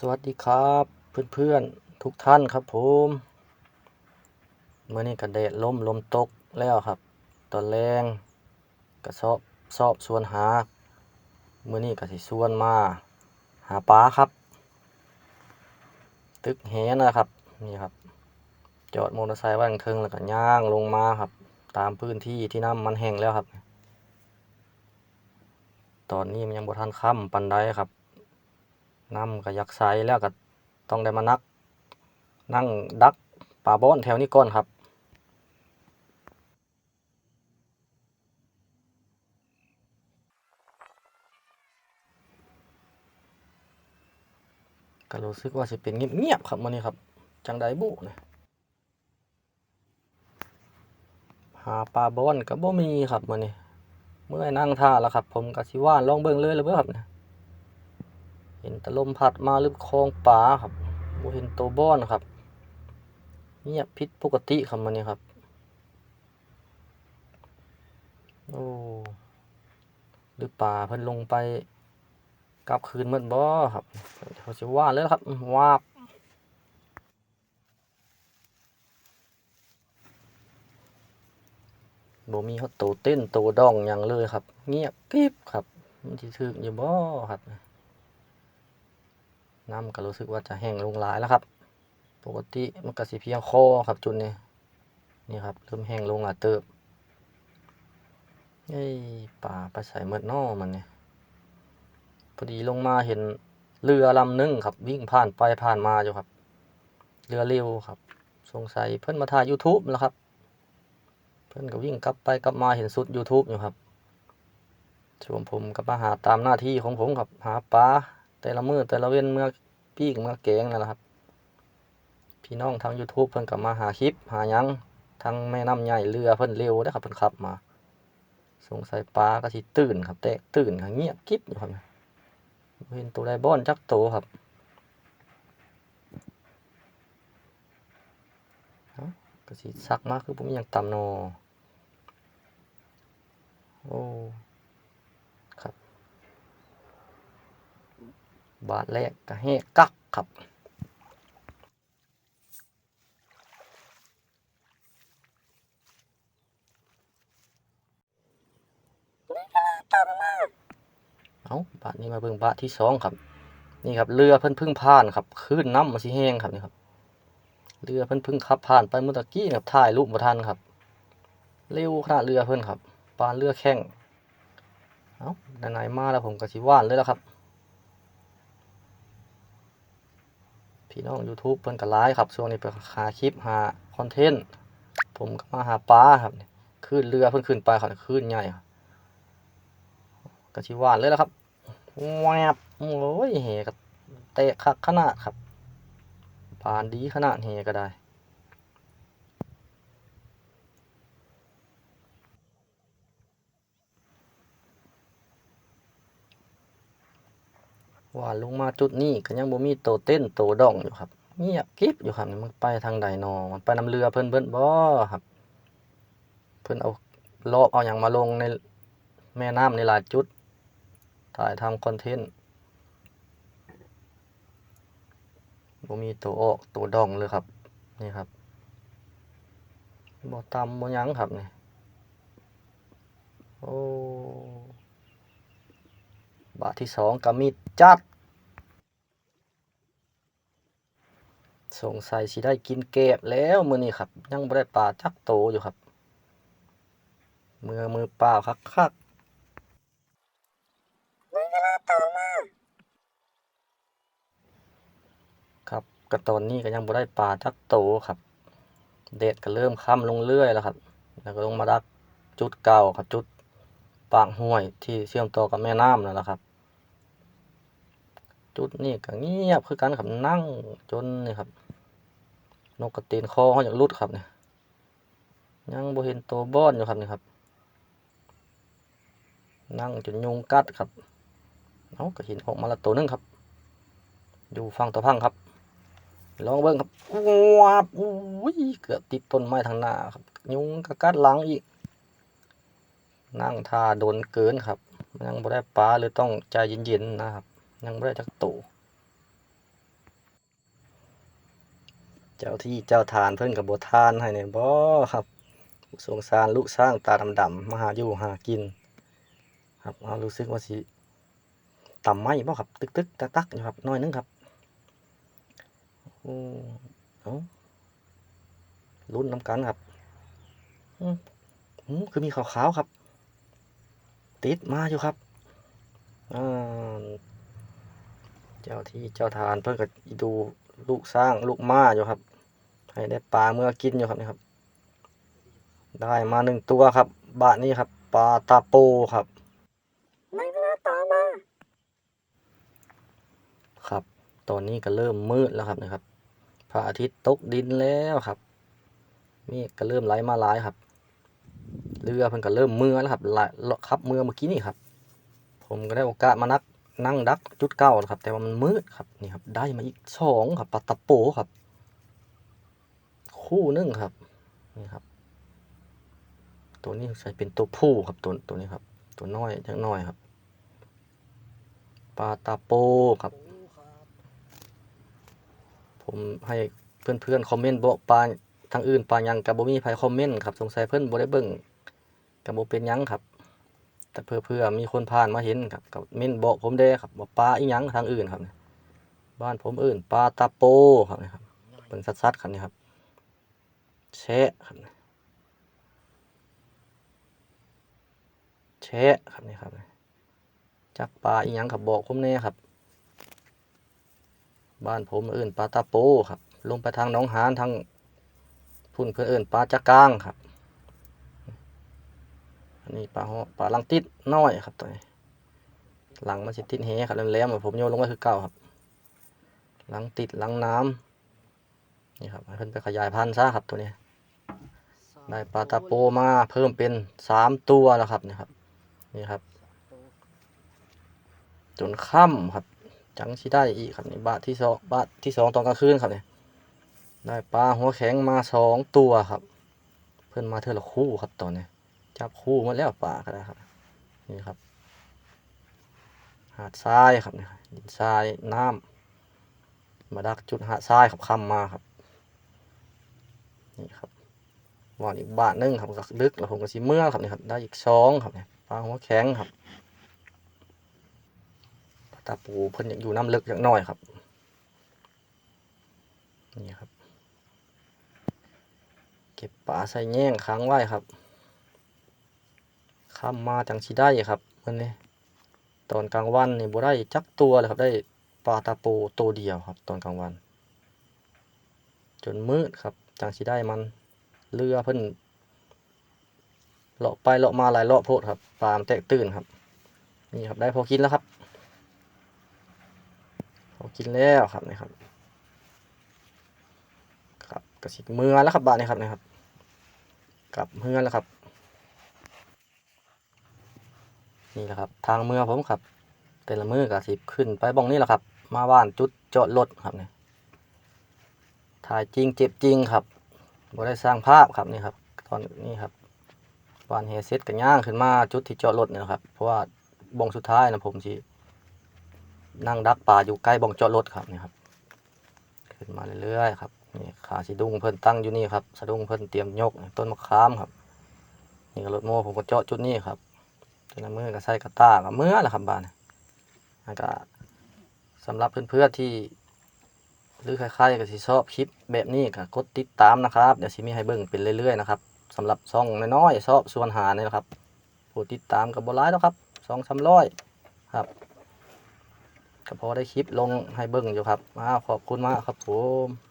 สวัสดีครับเพื่อนๆทุกท่านครับผมเมื่อนี้ก็แดดลมลมตกแล้วครับ ตอนแรงก็สอบสอบสวนหาเมื่อนี้ก็สิสวนมา หาปลาครับ ตึกแหนะครับนี่ครับ จอดมอเตอร์ไซค์ไว้างเทิงแล้วก็ย่างลงมาครับ ตามพื้นที่ที่น้ำมันแห้งแล้วครับ ตอนนี้มันยังบ่ทันค่ำปันใดครับ น้ำก็อยากใสแล้วก็ต้องได้มานัก นั่งดักป่าบ้อนแถวนี้ก่อนครับก็รู้สึกว่าสิเป็นเงียบๆครับมื้อนี้ครับ จังไดบุนะหาปลาบอนก็บ่มีครับมื้อนี้เมื่อนั่งท่าแล้วครับ ผมก็สิว่านลองเบิ่งเลยแล้วเบิ่งครับเนี่ย ห็นต่ลมพัดมาหรือคลองป่าครับบ่เห็นตัวบ้อนครับเงียบผิดปกติครับมันนี้ครับ โอ้หรือป่าเพิ่นลงไปกลับคืนหมืดบ่ครับเขาสิว่าเลยครับวาบบ่มีเขาโตเต้นโตดองหยังเลยครับ เงียบกริบครับมันสิถึกอยู่บ่ครับ น้ำก็รู้สึกว่าจะแห้งลงหลายแล้วครับ ปกติมันก็สิเพียงคอครับจุดนี้นี่ครับเริ่มแห้งลงหลายเติบเอ้ยป่าไปใส่เมืดนอมันเนี่ยพอดีลงมาเห็นเรือลำหนึงครับ วิ่งผ่านไปผ่านมาอยู่ครับ เรือเร็วครับสงสัยเพิ่อนมาถ่าย YouTube แล้วครับ เพิ่อนก็วิ่งกลับไปกลับมาเห็นสุด YouTube อยู่ครับส่วนผมก็มาหาตามหน้าที่ของผมครับหาปลา แต่ละมือแต่ละเว้นเมื่อปีกเมื่อแกงนั่นแหละครับ พี่น้องทาง YouTube เพิ่นก็มาหาคลิปหายังทางแม่น้ำใหญ่เรือเพิ่นเร็วนะครับเพิ่นขับมา สงสัยปลาก็สิตื่นครับแตกตื่นครับเงียบกิ๊บอยู่ครับเห็นตัวใดบ้อนจักโตครับก็สิซักมากคือบ่มีหยังตำนอโอ้ครับ บาทแรกก็แหกกักครับเอาบาทนี้มาเบิ่งบาทที่สองครับ นี่ครับเรือเพิ่นเพึ่งผ่านครับคลื่นน้ำมันสิแห้งครับนี่ครับ เรือเพิ่นเพึ่งขับผ่านไปเมื่อตะกี้ครับถ่ายรูปบ่ทันครับ เร็วขนาดเรือเพิ่นครับปานเรือแข้งเอาไหนๆมาแล้วผมก็สิว่านเลยแล้วครับ พี่น้อง YouTube เพิ่นก็หลายครับช่วงนี้ไปหาคลิปหาคอนเทนต์ผมก็มาหาปลาครับขึ้นเรือเพิ่นขึ้นไปครับขึ้นใหญ่กระชิว่านเลยแล้วครับแวบโอ้ยเหก็เตะคักขนาดครับปานดีขนาดเหก็ได้ ว่าลงมาจุดนี้ก็ยังบ่มีโตเต้นโตดองอยู่ครับเงียบกิบอยู่ครับนี่มันไปทางใดนอมันไปนำเรือเพิ่นเบิ่นบ่ครับ เพิ่นเอาลอบเอาหยังมาลงในแม่น้ำในหลายจุด ถ่ายทำคอนเทนต์บ่มีตัวออกตัวดองเลยครับ นี่ครับบ่ตำบ่ยังครับนี่โอ้ บาทที่สองก็มีจัด สงสัยสิได้กินแกบแล้วมื้อนี้ครับ ยังบ่ได้ปลาจักโตอยู่ครับ มือมือเปล่าคักๆครับก็ตอนนี้ก็ยังบ่ได้ปลาจักโตครับแดดก็เริ่มค่ำลงเรื่อยแล้วครับ แล้วก็ลงมาดักจุดเก่าครับจุดปากห้วยที่เชื่อมต่อกับแม่น้ำนั่นแหละครับ จุดนี้ก็เงียบคือกันครับนั่งจนนี่ครับ นกกระตีนคอเขาอยากรุดครับเนี่ยยังบ่เห็นตัวบ้อนอยู่ครับนี่ครับ นั่งจนยุงกัดครับเอาก็เห็นออกมาละตัวนึงครับ อยู่ฟังตัวพังครับ ลองเบิ่งครับว้าบอุ้ยเกือบติดต้นไม้ทางหน้าครับ ยุงกกัดหลังอีก นั่งท่าโดนเกินครับยังบ่ได้ปลาเลยต้องใจเย็นๆนะครับ ยังบ่ได้จักโตวเจ้าที่เจ้าทานเพิ่อนก็บ่ทานให้แน่บ่ครับสงสารลูกช้างตาดำๆมาหาอยู่หากิน ครับเรารู้สึกว่าสิต่ำไหมบ่ครับ ตึกๆตักๆอยู่ครับน้อยนึงครับโอ้เอ้าลุ้นน้ำกันครับอืมอืมคือมีขาวๆครับ ติดมาอยู่ครับอ่า เจ้าที่เจ้าทานเพิ่นก็ดูลูกสร้างลูกม้าอยู่ครับ ให้ได้ปลาเมื่อกินอยู่ครับนี่ครับ ได้มาหนึ่งตัวครับบาทนี้ครับปลาตาโปครับมันก็ต่อมาครับ ตอนนี้ก็เริ่มมืดแล้วครับนะครับพระอาทิตย์ตกดินแล้วครับเมฆก็เริ่มไหลมาหลายครับ เรือเพิ่นก็เริ่มเมื่อแล้วครับไหลครับเมื่อเมื่อกี้นี่ครับ ผมก็ได้โอกาสมานัก นั่งดักจุดเก้าครับ แต่ว่ามันมืดครับนี่ครับ ได้มาอีกสองครับปลาตโปครับ คู่หนึงครับนี่ครับ ตัวนี้ใส่เป็นตัวผู้ครับตัวตัวนี้ครับ ตัวน้อยจังน้อยครับปลาตาโปครับ ผมให้เพื่อนๆคอมเมนต์บอกปลาทางอื่นปลายังกับบ่มีไผคอมเมนต์ครับสงสัยเพิ่อนบ่ได้เบิ่งกับบ่เป็นยังครับ แต่เพื่อเพื่อมีคนผ่านมาเห็นครับกับเม่นบอกผมเด้ครับว่าปลาอีหยังทางอื่นครับ บ้านผมอื่นปลาตาโปครับนะครับเบิ่งชัดๆครับนี่ครับแชะครับแชะครับนี่ครับจักปลาอีหยังครับบอกผมแน่ครับ บ้านผมอื่นปลาตาโปครับ ลงไปทางหนองหานทางพุ่นเพื่อนอื่นปลาจักกางครับ อันนี้ปลาหอปลาลังติดน้อยครับตัวนี้หลังมันสิติดแหครับแหลมๆผมโยนลงไปคือเก่าครับ หลังติดหลังน้ำนี่ครับให้เพิ่นไปขยายพันธุ์ซะครับตัวนี้ ได้ปลาตาโปมาเพิ่มเป็นสามตัวแล้วครับนี่ครับ นี่ครับ จนค่ำครับ จังสิได้อีกครับนี่บาทที่สองบาทที่สองตอนกลางคืนครับเนี่ยได้ปลาหัวแข็งมาสองตัวครับ เพื่นมาเท่าละคู่ครับตอนนี้ จับคู่หมาแล้วปลาก็ได้ครับ นี่ครับ หาดทรายครับนี่ดินทรายน้ำมาดักจุดหาดทรายครับคำมาครับ นี่ครับวอนอีกบาทหนึงครับก็ดึกแล้วผมก็สิเมื่อครับนี่ครับ ได้อีกสองครับเนี่ยปลาหัวแข็งครับตาปูเพิ่นยากอยู่น้ำลึกอย่างน้อยครับ นี่ครับ เก็บปลาใส่แง่งค้างไว้ครับ ข้ามมาจังสิได้ครับเพิ่นนี่ตอนกลางวันนี่บ่ได้จักตัวเลยครับได้ปลาตาปูตัวเดียวครับตอนกลางวัน จนมืดครับจังสิได้มันเรือเพิ่นเลาะไปเลาะมาหลายเลาะโพดครับปลามันแตกตื่นครับ นี่ครับได้พอกินแล้วครับ พอกินแล้วครับนี่ครับ ครับกระสิเมือแล้วครับบ้านนี้ครับนะครับกลับเมือแล้วครับ นี่แหละครับ ทางเมือผมครับ แต่ละมือกระสิขึ้นไปบ้องนี่แหละครับ มาบ้านจุดจอดรถครับเนี่ยถ่ายจริงเจ็บจริงครับบ่ได้สร้างภาพครับนี่ครับ ตอนนี้ครับบ้านเฮเซตกันย่างขึ้นมาจุดที่จอดรถเนี่นะครับ เพราะว่าบ้องสุดท้ายนะผมสินั่งดักปลาอยู่ใกล้บ่องจอดรถครับนี่ครับ ขึ้นมาเรื่อยๆครับนี่ขาสีดุ้งเพิ่นตั้งอยู่นี่ครับสะดุ้งเพิ่นเตรียมยกต้นมะขามครับนี่ก็รถโม่ผมก็เจาะจุดนี้ครับ จนมือก็ใส่กระต้ากับเมื่อแหละครับบ้านแล้วก็สำหรับเพื่อนๆที่หรือใครๆก็สิชอบคลิปแบบนี้ก็กดติดตามนะครับ เดี๋ยวสิมีให้เบิ่งเป็นเรื่อยๆนะครับสำหรับซ่องน้อยๆชอบส่วนหานี่นะครับผู้ติดตามกับบ่หลายแล้วครับสองสามร้อยครับก็พอได้คลิปลงให้เบิ่งอยู่ครับอ้าวขอบคุณมากครับผม